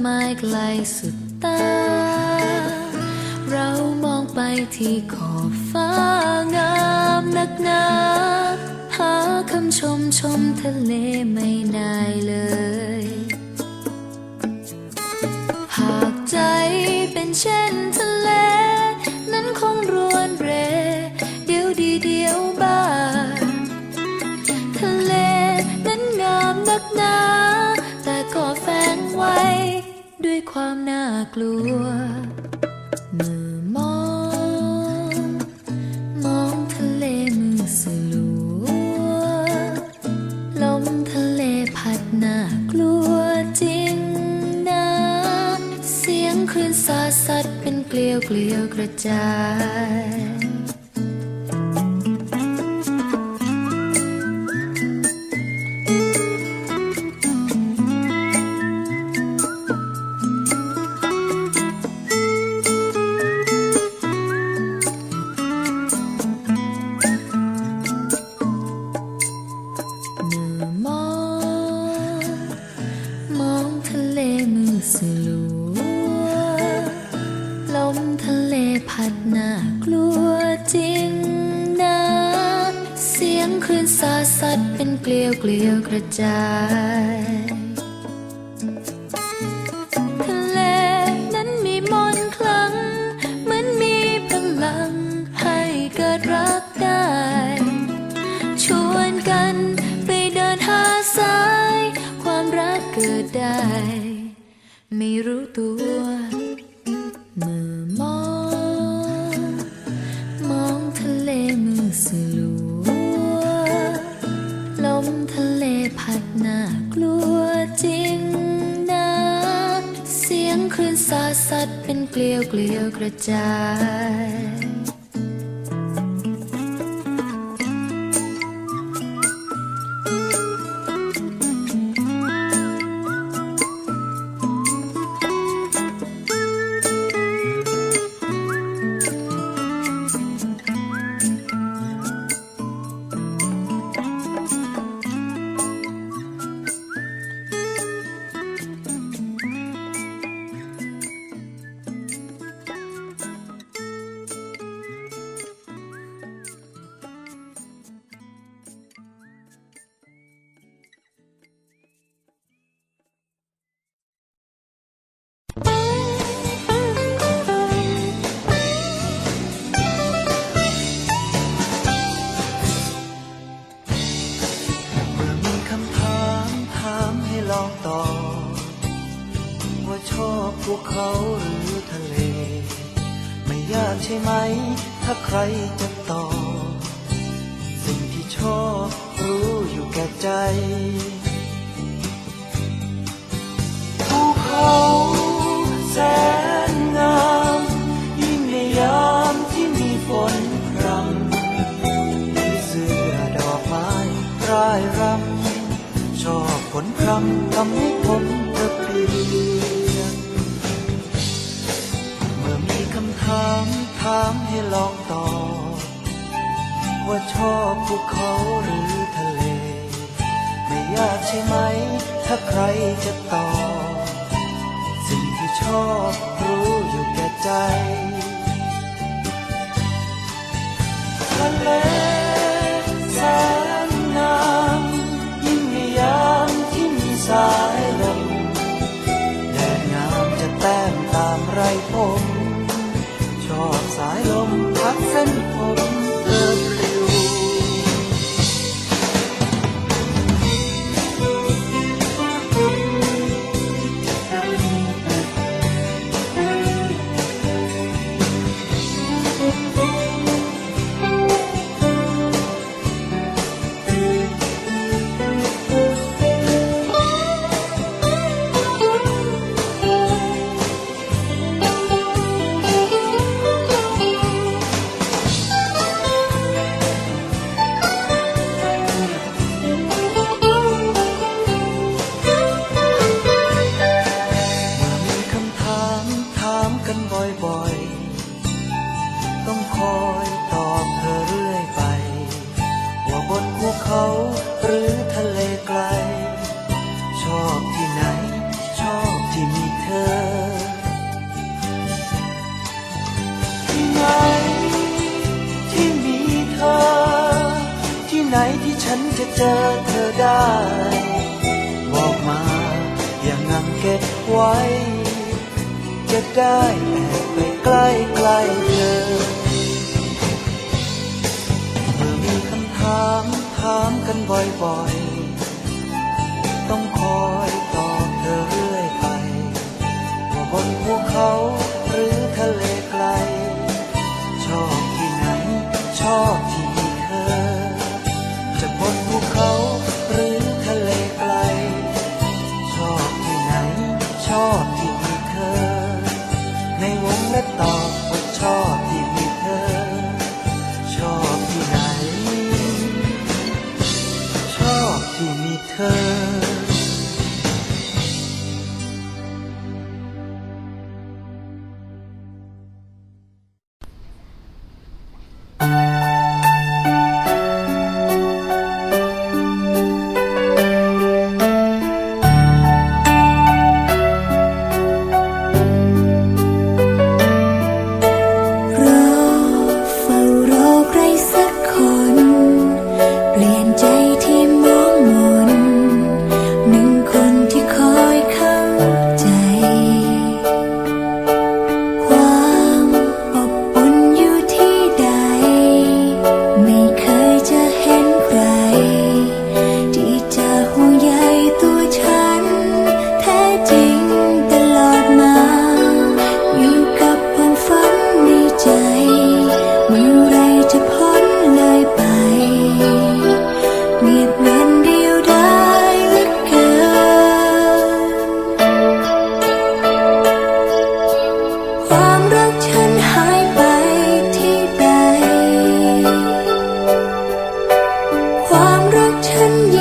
ไม้ไกลสุดตา เรามองไปที่ขอบฟ้างามนักหนาหาคำชมชมทะเลไม่ได้เลย หากใจเป็นเช่น ความน่ากลัว เมื่อมอง มองทะเลมือสลัว ลมทะเลพัดน่ากลัวจริงนะ เสียงคลื่นสาดสัดเป็นเกลียวเกลียวกระจาย กระจายทะเลนั้นมีมนต์คลัง เหมือนมีพลังให้เกิดรักได้ ชวนกันไปเดินหาสาย ความรักเกิดได้ ไม่รู้ตัว นสาดสัดเป็นเกลียวเกลียวกระจาย อบภูเขาหรือทะเล ไม่ยากใช่ไหม ถ้าใครจะตอบสิ่งที่ชอบรู้อยู่แก่ใจภูเขาแสน ทะ เจอเธอได้ บอกมาอย่างนั้นเก็บไว้ จะได้แอบไปใกล้ใกล้เธอ เมื่อมีคำถามถามกันบ่อยๆ ต้องคอยตอบ 沉默。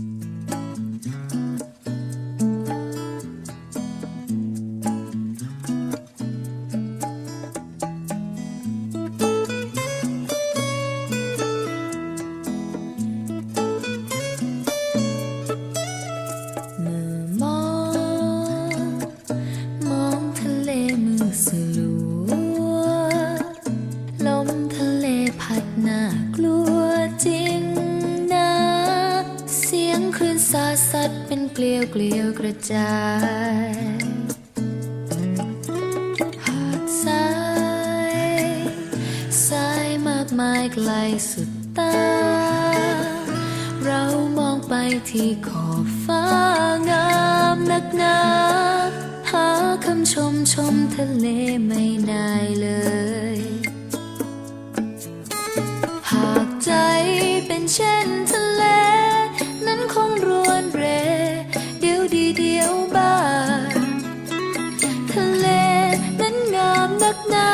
えっ? มากมายไกลสุดตา เรามองไปที่ขอบฟ้างามนักหนาหาคำชมชมทะเลไม่ได้เลย หากใจเป็นเช่นทะเล นั้นคงรวนเร เดียวดีเดียวบ้า ทะเลนั้นงามนักหนา